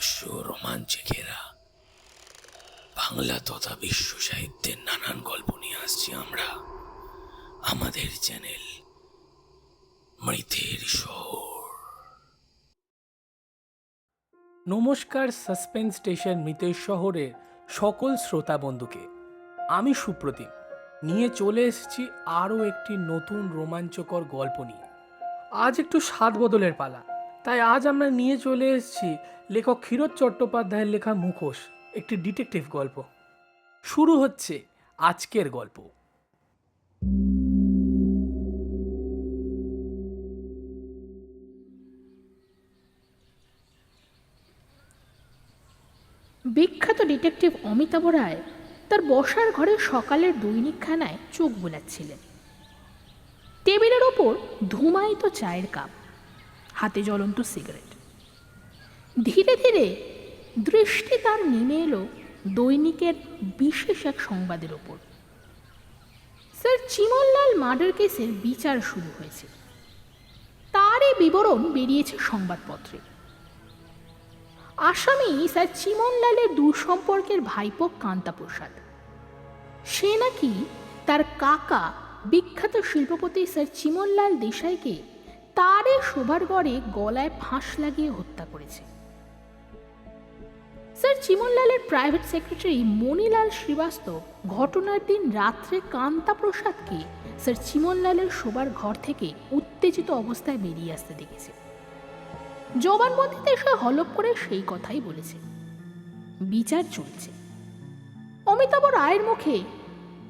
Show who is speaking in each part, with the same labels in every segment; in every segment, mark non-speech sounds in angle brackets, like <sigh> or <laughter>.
Speaker 1: রহস্য রোমাঞ্চে ঘেরা বাংলা তথা বিশ্ব সাহিত্যের নানান গল্প নিয়ে আসছি আমরা। আমাদের চ্যানেল মৃতের শহর।
Speaker 2: নমস্কার সাসপেন্স স্টেশন মৃতের শহরের সকল শ্রোতা বন্ধুকে। আমি সুপ্রতিম। নিয়ে চলে এসেছি আরও একটি নতুন রোমাঞ্চকর গল্প নিয়ে। আজ একটু স্বাদ বদলের পালা। তাই আজ আমরা নিয়ে চলে এসেছি লেখক ক্ষীরোদ চট্টোপাধ্যায়ের লেখা মুখোশ, একটি ডিটেকটিভ গল্প। শুরু হচ্ছে আজকের গল্প।
Speaker 3: বিখ্যাত ডিটেকটিভ অমিতাভ রায় তার বসার ঘরে সকালের দৈনিকখানায় চোখ বোলাচ্ছিলেন। টেবিলের ওপর ধুমায়িত চায়ের কাপ। হাতে জ্বলন্ত সিগারেট। ধীরে ধীরে দৃষ্টি তার নেমে এলো দৈনিকের বিশেষ এক সংবাদের ওপর। স্যার চিমনলাল মার্ডার কেসের বিচার শুরু হয়েছে। তারই বিবরণ বেরিয়েছে সংবাদপত্রে। আসামি স্যার চিমনলালের দূরসম্পর্কের ভাইপো কান্তাপ্রসাদ। সে নাকি তার কাকা বিখ্যাত শিল্পপতি স্যার চিমনলাল দেশাইকে তারে শোবার ঘরে গলায় ফাঁস লাগিয়ে হত্যা করেছে। স্যার চিমনলালের প্রাইভেট সেক্রেটারি মণিলাল শ্রীবাস্তব ঘটনার দিন রাত্রে কান্তাপ্রসাদকে স্যার চিমনলালের শোবার ঘর থেকে উত্তেজিত অবস্থায় বেরিয়ে আসতে দেখেছে। জবানবন্দিতে সে হলপ করে সেই কথাই বলেছে। বিচার চলছে। অমিতাভ রায়ের মুখে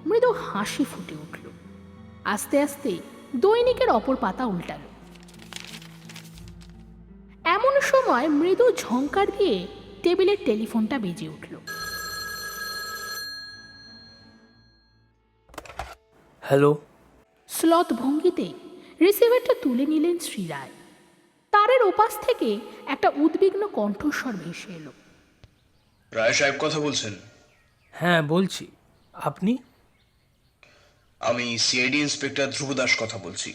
Speaker 3: মৃদু হাসি ফুটে উঠল। আস্তে আস্তে দৈনিকের অপর পাতা উল্টালো। সময় মৃদু ঝংকার দিয়ে টেবিলের টেলিফোনটা বেজে উঠল।
Speaker 2: হ্যালো।
Speaker 3: স্লথ ভঙ্গিতে রিসিভারটা তুলে নিলেন শ্রীরায়। তারের ওপাশ থেকে একটা উদ্বিগ্ন কণ্ঠস্বর ভেসে এলো।
Speaker 4: রায় সাহেব কথা বলছেন?
Speaker 2: হ্যাঁ বলছি। আপনি?
Speaker 4: আমি সিআইডি ইন্সপেক্টর ধ্রুব দাস কথা বলছি।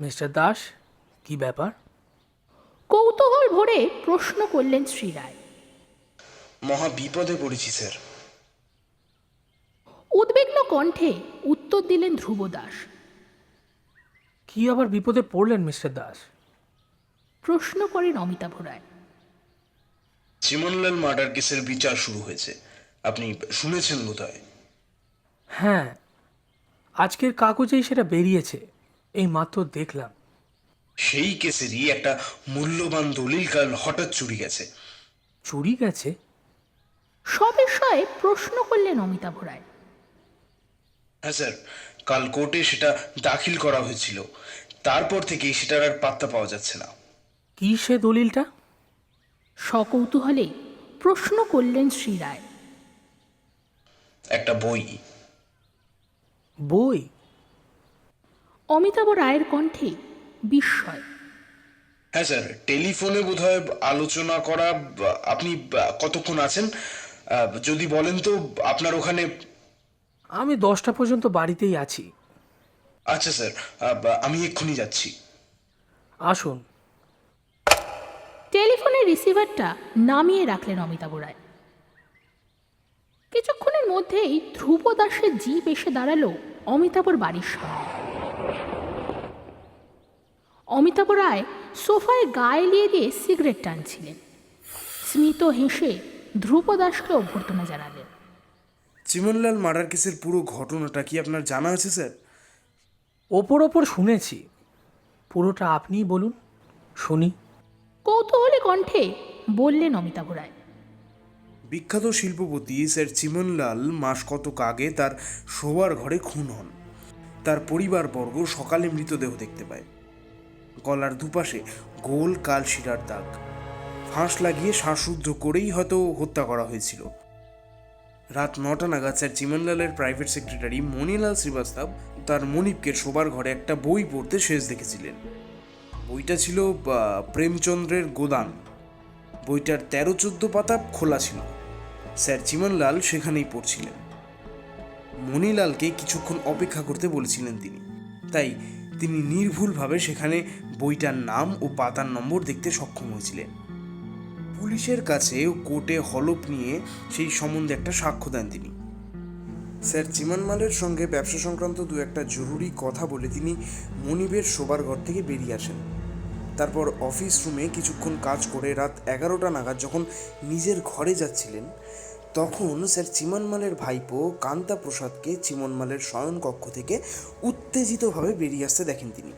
Speaker 2: মিস্টার দাস কি ব্যাপার?
Speaker 3: কৌতূহল ভরে প্রশ্ন করলেন শ্রীরায়।
Speaker 4: মহা বিপদে পড়েছি স্যার।
Speaker 3: উদ্বিগ্ন কণ্ঠে উত্তর দিলেন ধ্রুব দাস
Speaker 2: কি আবার বিপদে পড়লেন মিস্টার দাস?
Speaker 3: প্রশ্ন করেন অমিতাভ রায়।
Speaker 4: চিমনলাল মার্ডার কেসের বিচার শুরু হয়েছে। আপনি শুনেছেন বোধহয়?
Speaker 2: হ্যাঁ। আজকের কাগজেই সেটা বেরিয়েছে। এই মাত্র দেখলাম।
Speaker 4: সেই কেসেরই একটা মূল্যবান দলিল কাল হঠাৎ চুরি গেছে।
Speaker 2: চুরি গেছে?
Speaker 3: সবিষয়ে প্রশ্ন করলেন অমিতাভ রায়।
Speaker 4: হ্যাঁ স্যার কাল কোর্টে সেটা দাখিল করা হয়েছিল। তারপর থেকেই সেটার আর পাত্তা পাওয়া যাচ্ছে না।
Speaker 2: কি সে দলিলটা?
Speaker 3: সকৌতূহলে প্রশ্ন করলেন শ্রী রায়।
Speaker 4: একটা বই।
Speaker 2: বই?
Speaker 3: অমিতাভ রায়ের কণ্ঠে বিস্ময়।
Speaker 4: হ্যাঁ স্যার টেলিফোনে বোধহয় আলোচনা করা আপনি কতক্ষণ আছেন? যদি বলেন তো আপনার ওখানে
Speaker 2: আমি দশটা পর্যন্ত বাড়িতেই আছি।
Speaker 4: আচ্ছা স্যার আমি এক্ষুনি যাচ্ছি।
Speaker 2: আসুন।
Speaker 3: টেলিফোনের রিসিভারটা নামিয়ে রাখলেন অমিতাভ রায়। কিছুক্ষণের মধ্যেই ধ্রুব দাসের জিপ এসে দাঁড়াল অমিতাভর বাড়ির সামনে। অমিতাভ রায় সোফায় গায়ে লিয়ে দিয়ে সিগারেট টানছিলেন। স্মিত হেসে ধ্রুব দাসকে অভ্যর্থনা জানালেন।
Speaker 5: চিমনলাল মার্ডার কেসের পুরো ঘটনাটা কি আপনার জানা আছে স্যার?
Speaker 2: ওপর ওপর শুনেছি। পুরোটা আপনিই বলুন শুনি।
Speaker 3: কৌতূহলী কণ্ঠে বললেন অমিতাভ রায়।
Speaker 5: বিখ্যাত শিল্পপতি স্যার চিমনলাল মাস কতক আগে তার শোবার ঘরে খুন হন। তার পরিবারবর্গ সকালে মৃতদেহ দেখতে পায়। গলার দুপাশে গোল কাল শিরার দাগ। ফাঁস লাগিয়ে শ্বাসরুদ্ধ করেই হয়তো হত্যা করা হয়েছিল। রাত নটা নাগাদ স্যার চিমনলালের প্রাইভেট সেক্রেটারি মণিলাল শ্রীবাস্তব তার মনিপকে শোবার ঘরে একটা বই পড়তে শেষ দেখেছিলেন। বইটা ছিল প্রেমচন্দ্রের গোদান। বইটার তেরো চোদ্দ পাতা খোলা ছিল। স্যার চিমনলাল সেখানেই পড়ছিলেন। মণিলালকে কিছুক্ষণ অপেক্ষা করতে বলেছিলেন তিনি। তাই তিনি নির্ভুলভাবে সেখানে বইটার নাম ও পাতার নম্বর দেখতে সক্ষম হয়েছিলেন। পুলিশের কাছে কোর্টে হলপ নিয়ে সেই সম্বন্ধে একটা সাক্ষ্য দেন তিনি। স্যার চিমানমালের সঙ্গে ব্যবসা সংক্রান্ত দু একটা জরুরি কথা বলে তিনি মনিবের শোবার ঘর থেকে বেরিয়ে আসেন। তারপর অফিস রুমে কিছুক্ষণ কাজ করে রাত এগারোটা নাগাদ যখন নিজের ঘরে যাচ্ছিলেন তখন স্যার চিমনমালের ভাইপো কান্তা প্রসাদকে চিমনমালের শয়নকক্ষ থেকে উত্তেজিতভাবে বেরিয়ে আসতে দেখেন তিনি।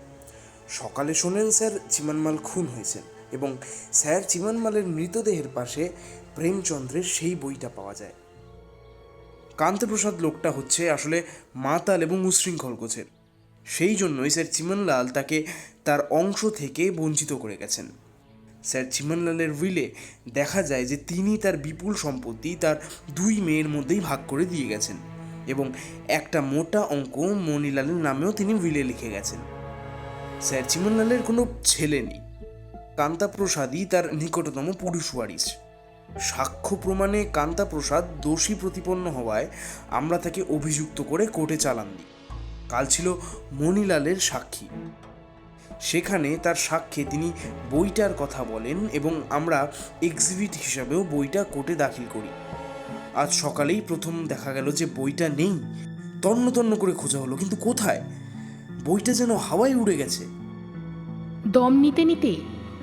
Speaker 5: সকালে শোনেন স্যার চিমনমাল খুন হয়েছেন এবং স্যার চিমানমালের মৃতদেহের পাশে প্রেমচন্দ্রের সেই বইটা পাওয়া যায়। কান্তপ্রসাদ লোকটা হচ্ছে আসলে মাতাল এবং উশৃঙ্খল গোছের। সেই জন্যই স্যার চিমনলাল তাকে তার অংশ থেকে বঞ্চিত করে গেছেন। স্যার চিমনলালের উইলে দেখা যায় যে তিনি তার বিপুল সম্পত্তি তার দুই মেয়ের মধ্যেই ভাগ করে দিয়ে গেছেন এবং একটা মোটা অঙ্ক মণিলালের নামেও তিনি উইলে লিখে গেছেন। স্যার চিমনলালের কোনো ছেলে নেই। কান্তাপ্রসাদই তার নিকটতম পুরুষ ওয়ারিশ। সাক্ষ্য প্রমাণে কান্তাপ্রসাদ দোষী প্রতিপন্ন হওয়ায় আমরা তাকে অভিযুক্ত করে কোর্টে চালান দিই কাল ছিল মণিলালের সাক্ষী। সেখানে তার সাক্ষ্যে তিনি বইটার কথা বলেন এবং আমরা এক্সিবিট হিসাবেও বইটা কোর্টে দাখিল করি। আজ সকালেই প্রথম দেখা গেল যে বইটা নেই। তন্ন তন্ন করে খোঁজা হলো কিন্তু কোথায়? বইটা যেন হাওয়ায় উড়ে গেছে।
Speaker 3: দম নিতে নিতে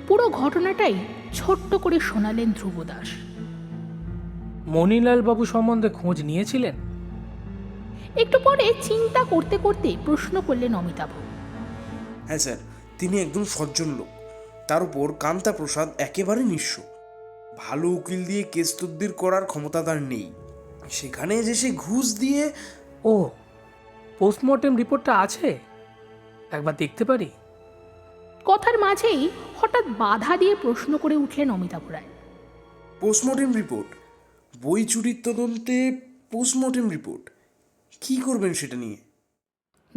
Speaker 3: পুরো ঘটনাটাই ছোট্ট করে শোনালেন ধ্রুব দাস
Speaker 2: মণিলাল বাবু সম্বন্ধে খোঁজ নিয়েছিলেন?
Speaker 3: একটু পরে চিন্তা করতে করতে প্রশ্ন করলেন অমিতাভ।
Speaker 5: হ্যাঁ স্যার। তিনি একদম সজ্জন লোক। তার উপর কান্তা প্রসাদ একেবারে নিঃস্ব। ভালো উকিল দিয়ে কেস তদ্বির করার ক্ষমতা তার নেই। সেখানে যে সে ঘুষ দিয়ে
Speaker 2: ও পোস্টমর্টেম রিপোর্টটা আছে? একবার দেখতে পারি?
Speaker 3: কথার মাঝেই হঠাৎ বাধা দিয়ে প্রশ্ন করে উঠলেন অমিতাভ রায়।
Speaker 5: পোস্টমর্টেম রিপোর্ট বই চুরির তদন্তে পোস্টমর্টেম রিপোর্ট কি করবেন সেটা নিয়ে?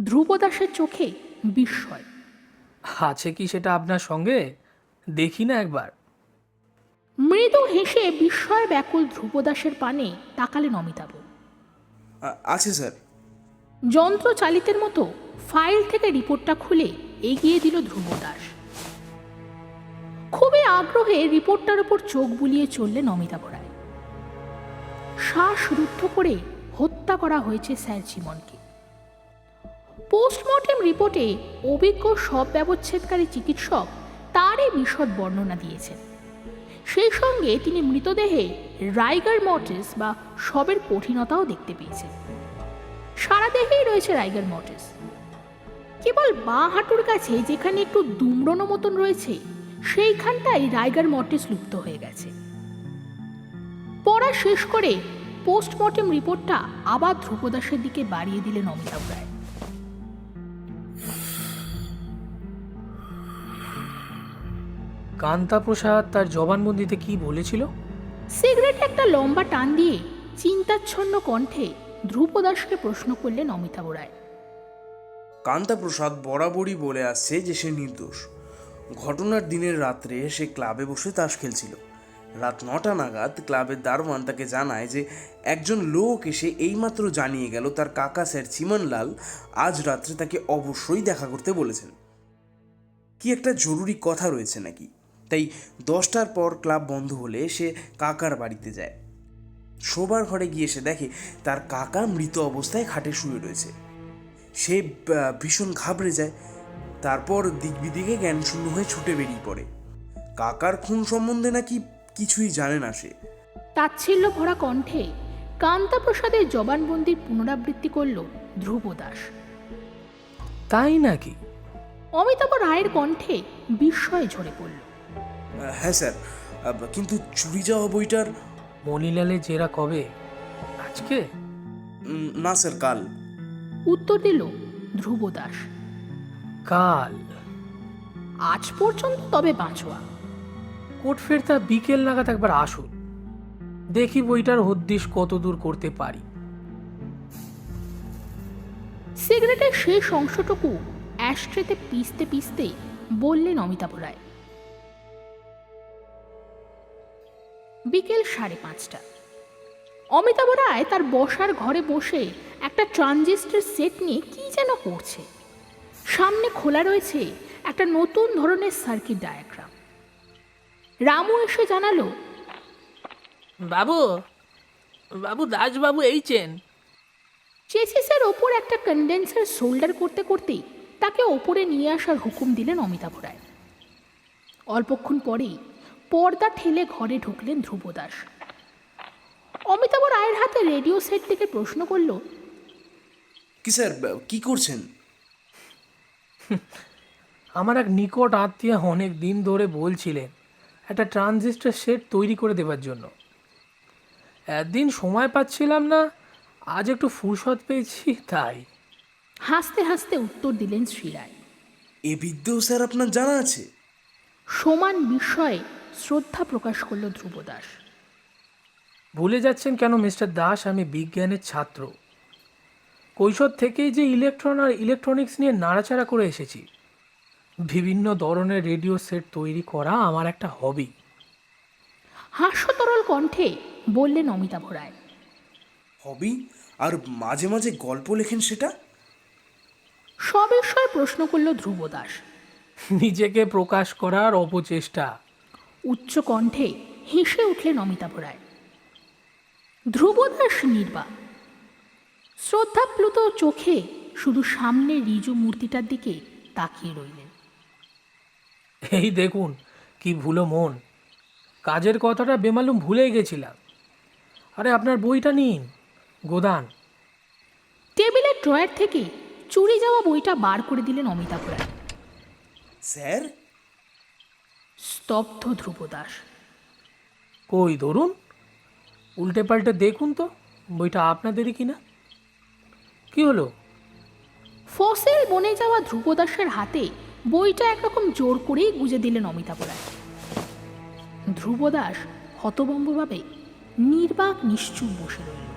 Speaker 3: ধ্রুব দাসের চোখে বিস্ময়।
Speaker 2: আছে কি সেটা আপনার সঙ্গে? দেখি না একবার।
Speaker 3: মৃদু হেসে বিস্ময় ব্যাকুল ধ্রুব দাসের পানে তাকালেন অমিতাভ
Speaker 5: আ- আছে স্যার।
Speaker 3: যন্ত্র চালিতের মতো ফাইল থেকে রিপোর্টটা খুলে এগিয়ে দিল ধ্রুব দাস খুবই আগ্রহে রিপোর্টটার উপর চোখ বুলিয়ে চললেন অমিতাভ রায়। শ্বাস রুদ্ধ করে হত্যা করা হয়েছে স্যার চিমনকে পোস্টমর্টেম রিপোর্টে অভিজ্ঞ সব ব্যবচ্ছেদকারী চিকিৎসক তারই বিশদ বর্ণনা দিয়েছেন। সেই সঙ্গে তিনি মৃতদেহে রাইগার মর্টিস বা সবের কঠিনতাও দেখতে পেয়েছেন। সারা দেহেই রয়েছে রাইগার মর্টিস। কেবল বাঁ হাঁটুর কাছে যেখানে একটু দুমড়নো মতন রয়েছে, সেইখানটাই রাইগার মর্টিস লুপ্ত হয়ে গেছে। পড়া শেষ করে পোস্টমর্টেম রিপোর্টটা আবার ধ্রুপদাসের দিকে বাড়িয়ে দিলেন অমিতাভ রায়।
Speaker 2: কান্তা প্রসাদ তার জবানবন্দিতে কি বলেছিল?
Speaker 3: সিগারেটে একটা লম্বা টান দিয়ে চিন্তাচ্ছন্ন কণ্ঠে ধ্রুপদাসকে প্রশ্ন করলেন অমিতাভ রায়।
Speaker 5: কান্তা প্রসাদ বরাবরই বলে আসছে যে সে নির্দোষ। ঘটনার দিনের রাত্রে সে ক্লাবে বসে তাস খেলছিল। রাত নটা নাগাদ ক্লাবের দারোয়ান তাকে জানায় যে একজন লোক এসে এইমাত্র জানিয়ে গেল তার কাকা স্যার চিমনলাল আজ রাত্রে তাকে অবশ্যই দেখা করতে বলেছেন। কি একটা জরুরি কথা রয়েছে নাকি? তাই দশটার পর ক্লাব বন্ধ হলে সে কাকার বাড়িতে যায়। শোবার ঘরে গিয়ে সে দেখে তার কাকা মৃত অবস্থায় খাটে শুয়ে রয়েছে। সে ভীষণ ঘাবড়ে যায়। তারপর দিক বিদিকে জ্ঞান শূন্য হয়ে ছুটে বেরিয়ে পড়ে। কাকার খুন সম্বন্ধে নাকি কিছুই জানে না সে।
Speaker 3: তাচ্ছিল্য ভরা কণ্ঠে কান্তা প্রসাদের জবানবন্দির পুনরাবৃত্তি করল ধ্রুব দাস।
Speaker 2: তাই নাকি?
Speaker 3: অমিতাভ রায়ের কণ্ঠে বিস্ময়ে ঝরে পড়ল।
Speaker 5: হ্যাঁ স্যার। কিন্তু চুরি যাওয়া বইটার
Speaker 2: মণিলালের জেরা কবে? আজকে?
Speaker 5: না স্যার কাল।
Speaker 3: উত্তর দিল ধ্রুব দাস।
Speaker 2: কাল?
Speaker 3: আজ পর্যন্ত তবে বাঁচোয়া।
Speaker 2: কোর্ট ফেরতা বিকেল নাগাদ একবার আসুন। দেখি বইটার হদ্দিশ কত দূর করতে পারি।
Speaker 3: সিগারেটের শেষ অংশটুকু অ্যাস্ট্রেতে পিসতে পিসতে বললেন অমিতাভ রায়। বিকেল সাড়ে পাঁচটা। অমিতাভ রায় তার বসার ঘরে বসে একটা ট্রানজিস্টার সেট নিয়ে কি যেন করছে। সামনে খোলা রয়েছে একটা নতুন ধরনের সার্কিট ডায়াগ্রাম। রামু এসে জানালো
Speaker 2: বাবু বাবু দাসবাবু এই চেন।
Speaker 3: চেসিসের ওপর একটা কন্ডেন্সার শোল্ডার করতে করতেই তাকে ওপরে নিয়ে আসার হুকুম দিলেন অমিতাভ রায়। অল্পক্ষণ পরেই পর্দা ঠেলে ঘরে ঢুকলেন ধ্রুব দাস অমিতাভ রায়ের হাতে রেডিও সেট থেকে প্রশ্ন করল
Speaker 5: কি স্যার কি করছেন? <laughs>
Speaker 2: আমার এক নিকট আত্মীয় অনেক দিন ধরে বলছিলেন একটা ট্রানজিস্টার সেট তৈরি করে দেওয়ার জন্য। একদিন সময় পাচ্ছিলাম না আজ একটু ফুরসত পেয়েছি তাই।
Speaker 3: হাসতে হাসতে উত্তর দিলেন শ্রীরায়।
Speaker 5: এ বিদ্যেও স্যার আপনার জানা আছে?
Speaker 3: সমান বিষয়ে শ্রদ্ধা প্রকাশ করল ধ্রুব দাস
Speaker 2: ভুলে যাচ্ছেন কেন মিস্টার দাস? আমি বিজ্ঞানের ছাত্র। কৈশোর থেকেই যে ইলেকট্রন আর ইলেকট্রনিক্স নিয়ে নাড়াচাড়া করে এসেছি। বিভিন্ন ধরনের রেডিও সেট তৈরি করা আমার একটা হবি।
Speaker 3: হাস্যতরল কণ্ঠে বললেন অমিতাভ রায়।
Speaker 5: হবি? আর মাঝে মাঝে গল্প লেখেন সেটা?
Speaker 3: সবিষয়ে প্রশ্ন করল ধ্রুব দাস
Speaker 2: নিজেকে প্রকাশ করার অপচেষ্টা।
Speaker 3: উচ্চ কণ্ঠে হেসে উঠলেন অমিতাভ রায়। ধ্রুবদাস নির্বাক শ্রদ্ধাপ্লুত চোখে শুধু সামনে রিজু মূর্তিটার দিকে তাকিয়ে রইলেন।
Speaker 2: এই দেখুন কি ভুলো মন। কাজের কথাটা বেমালুম ভুলে গেছিলাম। আরে আপনার বইটা নিন গোদান।
Speaker 3: টেবিলের ড্রয়ার থেকে চুরি যাওয়া বইটা বার করে দিলেন অমিতাভ রায়।
Speaker 5: স্যার
Speaker 3: স্তব্ধ ধ্রুবদাস।
Speaker 2: কই ধরুন উল্টে পাল্টে দেখুন তো বইটা আপনাদেরই কিনা? কি হলো?
Speaker 3: ফসিল বনে যাওয়া ধ্রুবদাসের হাতে বইটা একরকম জোর করেই গুজে দিলেন অমিতাভ রায় ধ্রুবদাস হতবম্বভাবে নির্বাক নিশ্চুপ বসে রইল।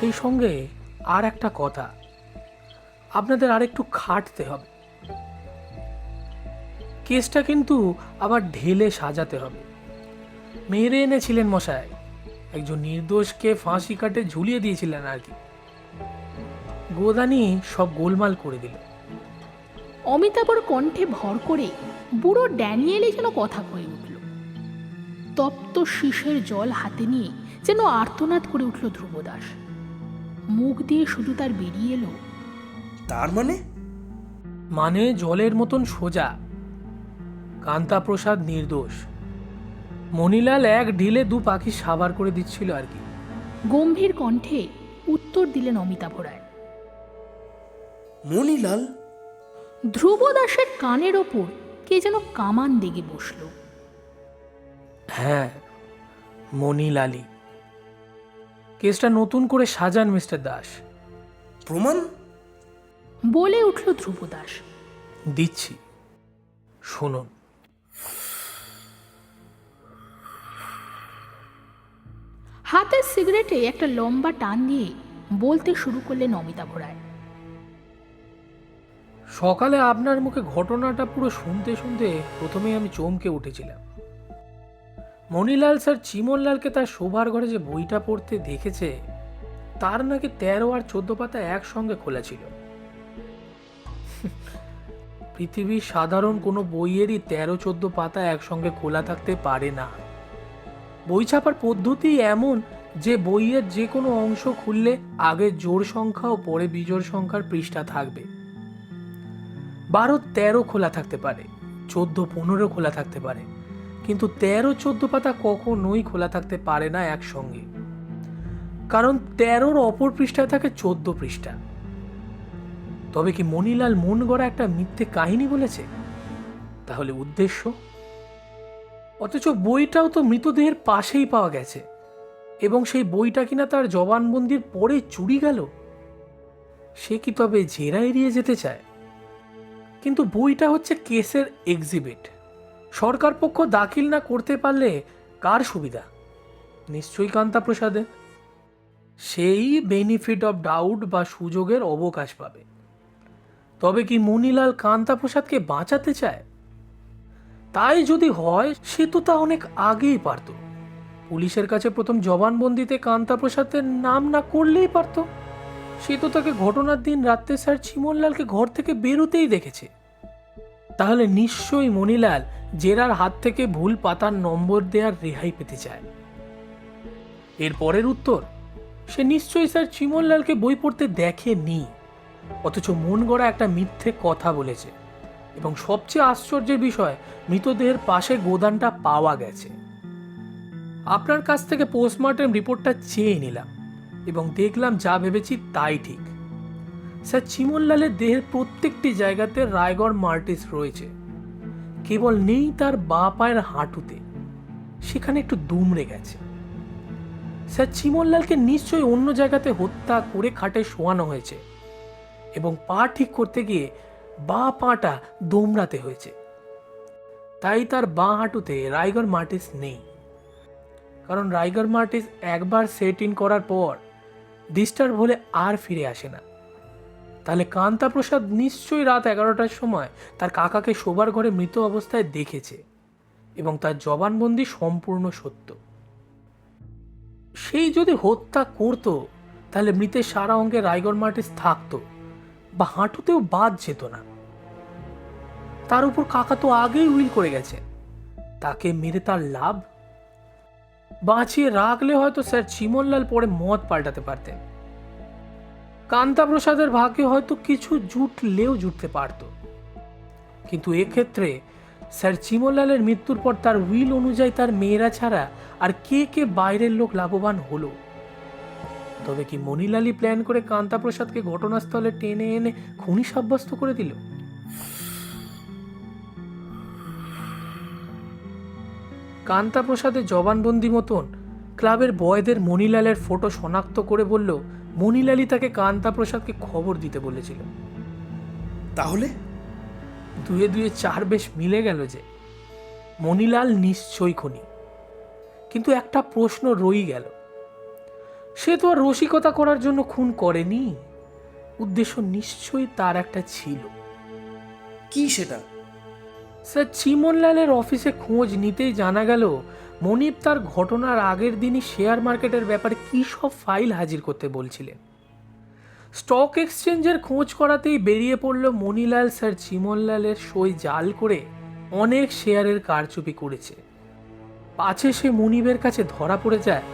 Speaker 2: সেই সঙ্গে আর একটা কথা। আপনাদের আরেকটু খাটতে হবে। কেসটা কিন্তু আবার ঢেলে সাজাতে হবে। মেরে এনেছিলেন মশাই। একজন নির্দোষকে ফাঁসি কাটে ঝুলিয়ে দিয়েছিলেন আর কি। গোদানি সব গোলমাল করে দিল।
Speaker 3: অমিতাভর কণ্ঠে ভর করে বুড়ো ড্যানিয়েলই যেন কথা কয়ে উঠল। তপ্ত শীষের জল হাতে নিয়ে যেন আর্তনাদ করে উঠল ধ্রুবদাস। মুখ দিয়ে শুধু তার বেরিয়ে এলো
Speaker 5: তার মানে?
Speaker 2: মানে জলের মতন সোজা। কান্তাপ্রসাদ নির্দোষ। মণিলাল এক ঢিলে দু পাখি সাবার করে দিচ্ছিল আর কি।
Speaker 3: গম্ভীর কণ্ঠে উত্তর দিলেন অমিতাভ রায়।
Speaker 5: মণিলাল?
Speaker 3: ধ্রুবদাসের কানের ওপর কে যেন কামান দেগে বসল।
Speaker 2: হ্যাঁ মণিলালি কেসটা নতুন করে সাজান মিস্টার দাস।
Speaker 5: প্রমাণ?
Speaker 3: বলে উঠল ধ্রুবদাস
Speaker 2: দিচ্ছি। শুনুন।
Speaker 3: হাতের সিগারেটে একটা লম্বা টান দিয়ে বলতে শুরু করলেন অমিতাভ রায়।
Speaker 2: সকালে আপনার মুখে ঘটনাটা পুরো শুনতে শুনতে প্রথমেই আমি চমকে উঠেছিলাম। মণিলাল স্যার চিমনলালকে তার শোভার ঘরে যে বইটা পড়তে দেখেছে, তার নাকি তেরো আর চোদ্দ পাতা একসঙ্গে খোলা ছিল। পৃথিবীর সাধারণ কোনো বইয়েরই তেরো চোদ্দ পাতা একসঙ্গে খোলা থাকতে পারে না। বই ছাপার পদ্ধতি এমন যে বইয়ের যে কোনো অংশ খুললে আগে জোড় সংখ্যা ও পরে বিজোড় সংখ্যার পৃষ্ঠা থাকবে। বারো, তেরো খোলা থাকতে পারে, চোদ্দ, পনেরো খোলা থাকতে পারে, কিন্তু তেরো, চোদ্দ পাতা কখনোই খোলা থাকতে পারে না একসঙ্গে। কারণ তেরোর অপর পৃষ্ঠায় থাকে চোদ্দ পৃষ্ঠা। তবে কি মণিলাল মন গড়া একটা মিথ্যে কাহিনী বলেছে? তাহলে উদ্দেশ্য? অথচ বইটাও তো মৃতদেহের পাশেই পাওয়া গেছে। এবং সেই বইটা কিনা তার জবানবন্দির পরে চুরি গেল? সে কি তবে জেরা এড়িয়ে যেতে চায়? কিন্তু বইটা হচ্ছে কেসের এক্সিবিট সরকার পক্ষ দাখিল না করতে পারলে কার সুবিধা? নিশ্চয়ই কান্তা প্রসাদে সেই বেনিফিট অফ ডাউট বা সুযোগের অবকাশ পাবে। তবে কি মণিলাল কান্তা প্রসাদকে বাঁচাতে চায়? তাই যদি হয়, সে তো তা অনেক আগেই পারত। পুলিশের কাছে প্রথম জবানবন্দিতে কান্তা প্রসাদের নাম না করলেই পারত। সে তো তাকে ঘটনার দিন রাত্রে স্যার চিমনলালকে ঘর থেকে বেরোতেই দেখেছে। তাহলে নিশ্চয়ই মণিলাল জেরার হাত থেকে ভুল পাতার নম্বর দেওয়ার রেহাই পেতে চায়। এর পরের উত্তর, সে নিশ্চয়ই স্যার চিমনলালকে বই পড়তে দেখেনি, অথচ মন গড়া একটা মিথ্যে কথা বলেছে। এবং সবচেয়ে আশ্চর্যের বিষয়, মৃতদেহের পাশে গোদানটা পাওয়া গেছে। আপনার কাছ থেকে পোস্টমর্টেম রিপোর্টটা চেয়ে নিলাম এবং দেখলাম যা ভেবেছি তাই ঠিক। স্যার, চিমনলালের দেহের প্রত্যেকটি জায়গাতে রায়গড় মার্টিস রয়েছে। কেবল নেই তার বা পায়ের হাঁটুতে। সেখানে একটু দুমড়ে গেছে। স্যার, চিমনলালকে নিশ্চয়ই অন্য জায়গাতে হত্যা করে খাটে শোয়ানো হয়েছে এবং পা ঠিক করতে গিয়ে বা পাটা দোমড়াতে হয়েছে। তাই তার বাঁ হাঁটুতে রাইগর মার্টিস নেই। কারণ রাইগর মার্টিস একবার সেট ইন করার পর ডিস্টার্ব হলে আর ফিরে আসে না। তাহলে কান্তা প্রসাদ নিশ্চয়ই রাত এগারোটার সময় তার কাকাকে শোবার ঘরে মৃত অবস্থায় দেখেছে এবং তার জবানবন্দি সম্পূর্ণ সত্য। সেই যদি হত্যা করতো, তাহলে মৃতের সারা অঙ্গে রাইগর মার্টিস থাকতো বা হাঁটুতেও বাদ যেত না। তার উপর কাকা তো আগেই উইল করে গেছে। তাকে মেরে তার লাভ? বাঁচিয়ে রাখলে হয়তো স্যার চিমনলাল পরে মত পাল্টাতে পারতেন। কান্তা প্রসাদের ভাগ্যে হয়তো কিছু জুটলেও জুটতে পারত। কিন্তু এক্ষেত্রে স্যার চিমনলালের মৃত্যুর পর তার উইল অনুযায়ী তার মেয়েরা ছাড়া আর কে কে বাইরের লোক লাভবান হলো? তবে কি মণিলালই প্ল্যান করে কান্তা প্রসাদকে ঘটনাস্থলে টেনে এনে খুনি সাব্যস্ত করে দিল? কান্তা প্রসাদের জবানবন্দি মতন ক্লাবের বয়দের মণিলালের ফটো শনাক্ত করে বলল মণিলালই তাকে কান্তা প্রসাদকে খবর দিতে বলেছিল।
Speaker 5: তাহলে?
Speaker 2: দুয়ে দুয়ে চার বেশ মিলে গেল যে মণিলাল নিশ্চয়ই খুনি। কিন্তু একটা প্রশ্ন রই গেল সে তো আর রসিকতা করার জন্য খুন করেনি উদ্দেশ্য নিশ্চয়ই তার একটা ছিল।
Speaker 5: কি সেটা?
Speaker 2: স্যার, চিমনলালের অফিসে খোঁজ নিতেই জানা গেল মনিপ তার ঘটনার আগের দিনই শেয়ার মার্কেটের ব্যাপারে কী সব ফাইল হাজির করতে বলছিলেন। স্টক এক্সচেঞ্জের খোঁজ করাতেই বেরিয়ে পড়ল মনিলাল স্যার চিমনলালের সই জাল করে অনেক শেয়ারের কারচুপি করেছে। পাছে সে মনিবের কাছে ধরা পড়ে যায়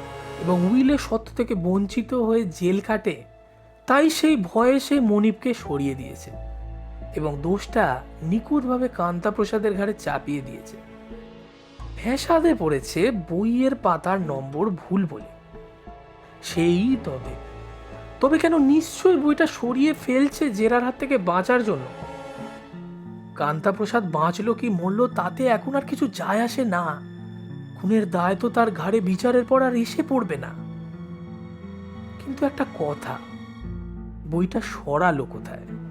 Speaker 2: এবং উইলের সত্য থেকে বঞ্চিত হয়ে জেল কাটে, তাই সেই ভয়ে সে মনিবকে সরিয়ে দিয়েছে। এবং দোষটা নিখুঁতভাবে কান্তা প্রসাদের ঘাড়ে চাপিয়ে দিয়েছে। ফ্যাসাদে পড়েছে বইয়ের পাতার নম্বর ভুল বলে। সেই তবে। তবে কেন নিশ্চয়ই বইটা সরিয়ে ফেলছে জেরার হাত থেকে বাঁচার জন্য? কান্তা প্রসাদ বাঁচলো কি মরল তাতে এখন আর কিছু যায় আসে না। খুনের দায় তো তার ঘাড়ে বিচারের পর আর এসে পড়বে না। কিন্তু একটা কথা, বইটা সরালো কোথায়?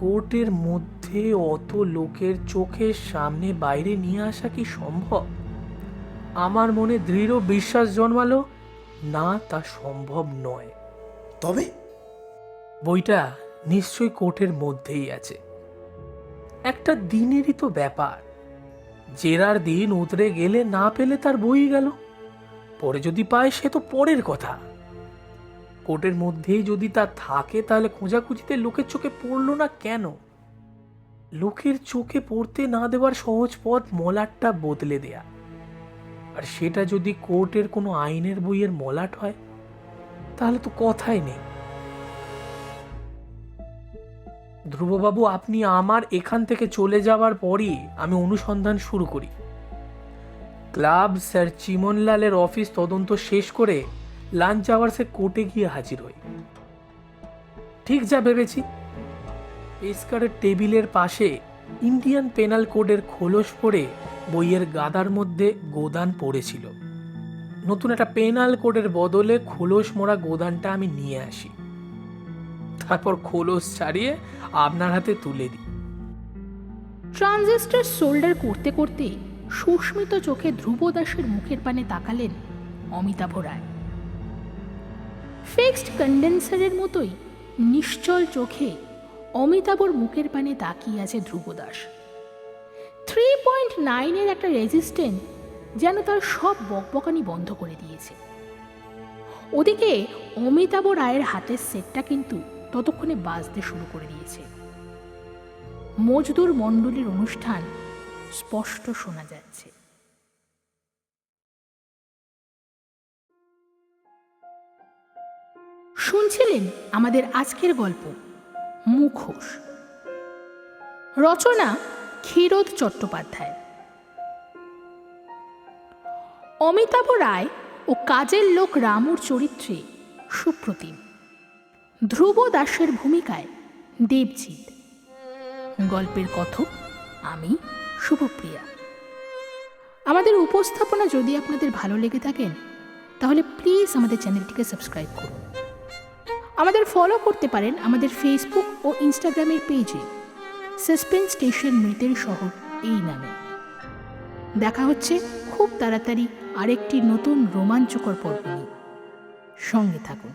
Speaker 2: কোর্টের মধ্যে অত লোকের চোখের সামনে বাইরে নিয়ে আসা কি সম্ভব? আমার মনে দৃঢ় বিশ্বাস জন্মালো না তা সম্ভব নয়।
Speaker 5: তবে?
Speaker 2: বইটা নিশ্চয়ই কোর্টের মধ্যেই আছে। একটা দিনেরই তো ব্যাপার। জেরার দিন উতরে গেলে না পেলে তার বই গেল। পরে যদি পায় সে তো পরের কথা। কোর্টের মধ্যেই যদি তা থাকে, তাহলে খোঁজাখুঁজিতে লোকের চোখে পড়ল না কেন? লোকের চোখে পড়তে না দেওয়ার সহজ পথ মলাটটা বদলে দেয়া। আর সেটা যদি কোর্টের কোনো আইনের বইয়ের মলাট হয়, তাহলে তো কথাই নেই। ধ্রুববাবু, আপনি আমার এখান থেকে চলে যাওয়ার পরই আমি অনুসন্ধান শুরু করি। ক্লাব স্যার চিমনলালের অফিস তদন্ত শেষ করে লাঞ্চ আওয়ার্সে কোর্টে গিয়ে হাজির হই। ঠিক যা ভেবেছি। পেস্কারের টেবিলের পাশে ইন্ডিয়ান পেনাল কোডের খোলস পড়ে বইয়ের গাদার মধ্যে গোদান পড়েছিল। নতুন একটা পেনাল কোডের বদলে খোলস মোড়া গোদানটা আমি নিয়ে আসি। তারপর খোলস ছাড়িয়ে আপনার হাতে তুলে দিই।
Speaker 3: ট্রানজিস্টার সোল্ডার করতে করতে সুস্মিত চোখে ধ্রুব দাসের মুখের পানে তাকালেন অমিতাভ রায়। ফিক্সড কন্ডেন্সারের মতোই নিশ্চল চোখে অমিতাভর মুখের পানে তাকিয়ে আছে ধ্রুবদাস। থ্রি পয়েন্ট নাইনের একটা রেজিস্ট্যান্ট যেন তার সব বকবকানি বন্ধ করে দিয়েছে। ওদিকে অমিতাভ রায়ের হাতের সেটটা কিন্তু ততক্ষণে বাজতে শুরু করে দিয়েছে। মজদুর মণ্ডলীর অনুষ্ঠান স্পষ্ট শোনা যাচ্ছে। শুনছিলেন আমাদের আজকের গল্প? মুখোশ। রচনা ক্ষীরোদ চট্টোপাধ্যায়। অমিতাভ রায় ও কাজের লোক রামুর চরিত্রে সুপ্রতিম। ধ্রুব দাসের ভূমিকায় দেবজিৎ। গল্পের কথক আমি, শুভপ্রিয়া। আমাদের উপস্থাপনা যদি আপনাদের ভালো লেগে থাকেন, তাহলে প্লিজ আমাদের চ্যানেলটিকে সাবস্ক্রাইব করুন। আমাদের ফলো করতে পারেন আমাদের ফেসবুক ও ইনস্টাগ্রামের পেজে সাসপেন্স স্টেশন মৃতের শহর এই নামে। দেখা হচ্ছে খুব তাড়াতাড়ি আরেকটি নতুন রোমাঞ্চকর পর্ব সঙ্গে থাকুন।